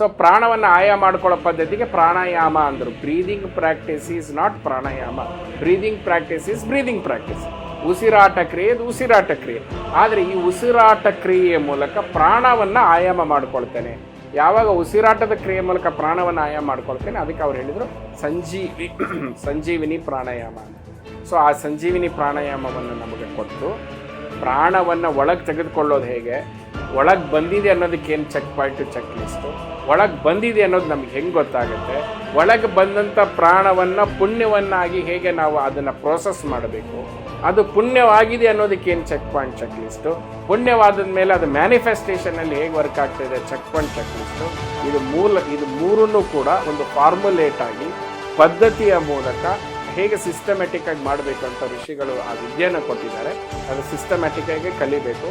So ಪ್ರಾಣವನ್ನು ಆಯ ಮಾಡ್ಕೊಳ್ಳೋ ಪದ್ಧತಿಗೆ ಪ್ರಾಣಾಯಾಮ ಅಂದರು. Breathing practice is not pranayama. Breathing practice is breathing practice ಉಸಿರಾಟ ಕ್ರಿಯೆ ಇದು ಉಸಿರಾಟ ಕ್ರಿಯೆ. ಆದರೆ ಈ ಉಸಿರಾಟ ಕ್ರಿಯೆಯ ಮೂಲಕ ಪ್ರಾಣವನ್ನು ಆಯಾಮ ಮಾಡ್ಕೊಳ್ತೇನೆ. ಯಾವಾಗ ಉಸಿರಾಟದ ಕ್ರಿಯೆ ಮೂಲಕ ಪ್ರಾಣವನ್ನು ಆಯಾಮ ಮಾಡ್ಕೊಳ್ತೇನೆ, ಅದಕ್ಕೆ ಅವ್ರು ಹೇಳಿದರು ಸಂಜೀವಿ, ಸಂಜೀವಿನಿ ಪ್ರಾಣಾಯಾಮ ಸೊ ಆ ಸಂಜೀವಿನಿ ಪ್ರಾಣಾಯಾಮವನ್ನು ನಮಗೆ ಕೊಟ್ಟು ಪ್ರಾಣವನ್ನು ಒಳಗೆ ತೆಗೆದುಕೊಳ್ಳೋದು ಹೇಗೆ? ಒಳಗೆ ಬಂದಿದೆ ಅನ್ನೋದಕ್ಕೆ ಏನು ಚೆಕ್ ಪಾಯಿಂಟು ಚೆಕ್ ಲಿಸ್ಟು ಒಳಗೆ ಬಂದಿದೆ ಅನ್ನೋದು ನಮ್ಗೆ ಹೆಂಗೆ ಗೊತ್ತಾಗುತ್ತೆ? ಒಳಗೆ ಬಂದಂಥ ಪ್ರಾಣವನ್ನು, ಪುಣ್ಯವನ್ನಾಗಿ ಹೇಗೆ ನಾವು ಅದನ್ನು ಪ್ರೋಸೆಸ್ ಮಾಡಬೇಕು? ಅದು ಪುಣ್ಯವಾಗಿದೆ ಅನ್ನೋದಕ್ಕೆ ಏನು ಚೆಕ್ ಪಾಯಿಂಟ್ ಚೆಕ್ ಲಿಸ್ಟು ಪುಣ್ಯವಾದ ಮೇಲೆ ಅದು ಮ್ಯಾನಿಫೆಸ್ಟೇಷನಲ್ಲಿ ಹೇಗೆ ವರ್ಕ್ ಆಗ್ತಾಯಿದೆ ಚೆಕ್ ಪಾಯಿಂಟ್ ಚೆಕ್ ಲಿಸ್ಟು ಇದು ಮೂಲ, ಇದು ಮೂರನ್ನು ಕೂಡ ಒಂದು ಫಾರ್ಮುಲೇಟ್ ಆಗಿ ಪದ್ಧತಿಯ ಮೂಲಕ ಹೇಗೆ ಸಿಸ್ಟಮ್ಯಾಟಿಕ್ ಆಗಿ ಮಾಡಬೇಕು ಅಂತ ಋಷಿಗಳು ಆ ವಿದ್ಯೆಯನ್ನು ಕೊಟ್ಟಿದ್ದಾರೆ. ಅದು ಸಿಸ್ಟಮ್ಯಾಟಿಕ್ ಆಗಿ ಕಲಿಬೇಕು.